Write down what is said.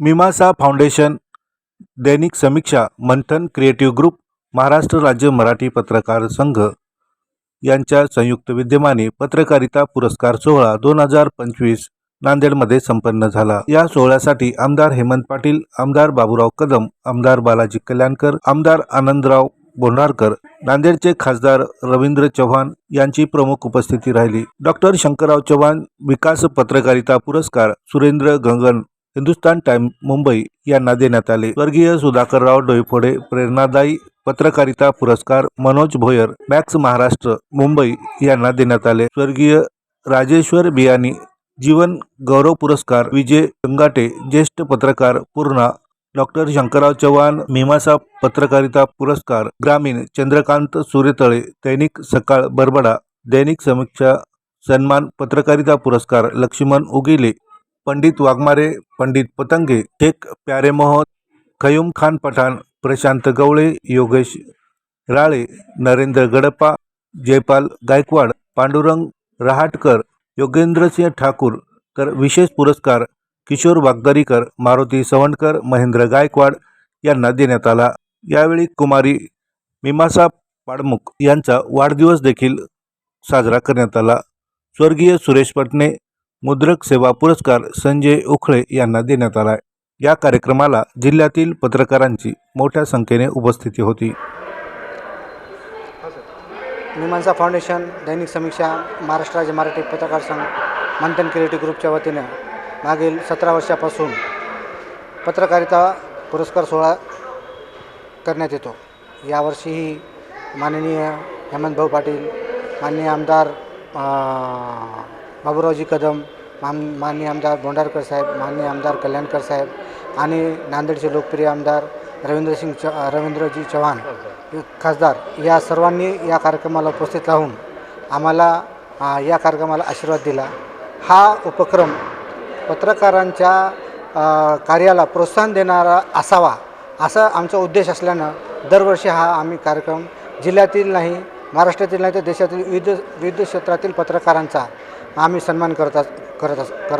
Mimansa foundation Dainik Samiksha Manthan creative group Maharashtra राज्य मराठी पत्रकार संघ यांच्या संयुक्त विद्यमाने पत्रकारिता पुरस्कार सोहळा दोन हजार पंचवीस नांदेडमध्ये संपन्न झाला. या सोहळ्यासाठी आमदार हेमंत पाटील आमदार बाबूराव कदम आमदार बालाजी कल्याणकर आमदार आनंदराव बोंढारकर नांदेडचे खासदार रवींद्र चव्हाण यांची प्रमुख उपस्थिती राहिली. डॉक्टर शंकरराव चव्हाण विकास पत्रकारिता पुरस्कार सुरेंद्र गंगन हिंदुस्तान टाइम मुंबई यांना देण्यात आले. स्वर्गीय सुधाकरराव डोईफोडे प्रेरणादायी पत्रकारिता पुरस्कार मनोज भोयर मॅक्स महाराष्ट्र मुंबई यांना देण्यात आले. स्वर्गीय राजेश्वर बियानी जीवन गौरव पुरस्कार विजय गंगाटे ज्येष्ठ पत्रकार पूर्णा डॉक्टर शंकरराव चव्हाण मीमांसा पत्रकारिता पुरस्कार ग्रामीण चंद्रकांत सूर्यतळे दैनिक सकाळ बरबडा दैनिक समीक्षा सन्मान पत्रकारिता पुरस्कार लक्ष्मण उगिले पंडित वाघमारे पंडित पतंगे शेख प्यारेमोह खयूम खान पठाण प्रशांत गवळे योगेश राळे नरेंद्र गडप्पा जयपाल गायकवाड पांडुरंग रहाटकर योगेंद्रसिंह ठाकूर तर विशेष पुरस्कार किशोर वागदरीकर मारुती सवंडकर महेंद्र गायकवाड यांना देण्यात आला. यावेळी कुमारी मीमांसा पाडमुख यांचा वाढदिवस देखील साजरा करण्यात आला. स्वर्गीय सुरेश पटणे मुद्रक सेवा पुरस्कार संजय उखळे यांना देण्यात आला या कार्यक्रमाला जिल्ह्यातील पत्रकारांची मोठ्या संख्येने उपस्थिती होती. मीमांसा फाउंडेशन दैनिक समीक्षा महाराष्ट्र राज्य मराठी पत्रकार संघ मंथन क्रिएटिव्ह ग्रुपच्या वतीनं मागील सतरा वर्षापासून पत्रकारिता पुरस्कार सोहळा करण्यात येतो. यावर्षीही माननीय हेमंतभाऊ पाटील माननीय आमदार बाबूरावजी कदम मान माननीय आमदार भोंडारकर साहेब माननीय आमदार कल्याणकर साहेब आणि नांदेडचे लोकप्रिय आमदार रवींद्रसिंग च रवींद्रजी चव्हाण खासदार या सर्वांनी या कार्यक्रमाला उपस्थित राहून आम्हाला या कार्यक्रमाला आशीर्वाद दिला. हा उपक्रम पत्रकारांच्या कार्याला प्रोत्साहन देणारा असावा असा आमचा उद्देश असल्यानं दरवर्षी हा आम्ही कार्यक्रम जिल्ह्यातील नाही महाराष्ट्रातील नाही तर देशातील विविध विविध क्षेत्रातील पत्रकारांचा आम्ही सन्मान करत अस करत अस करत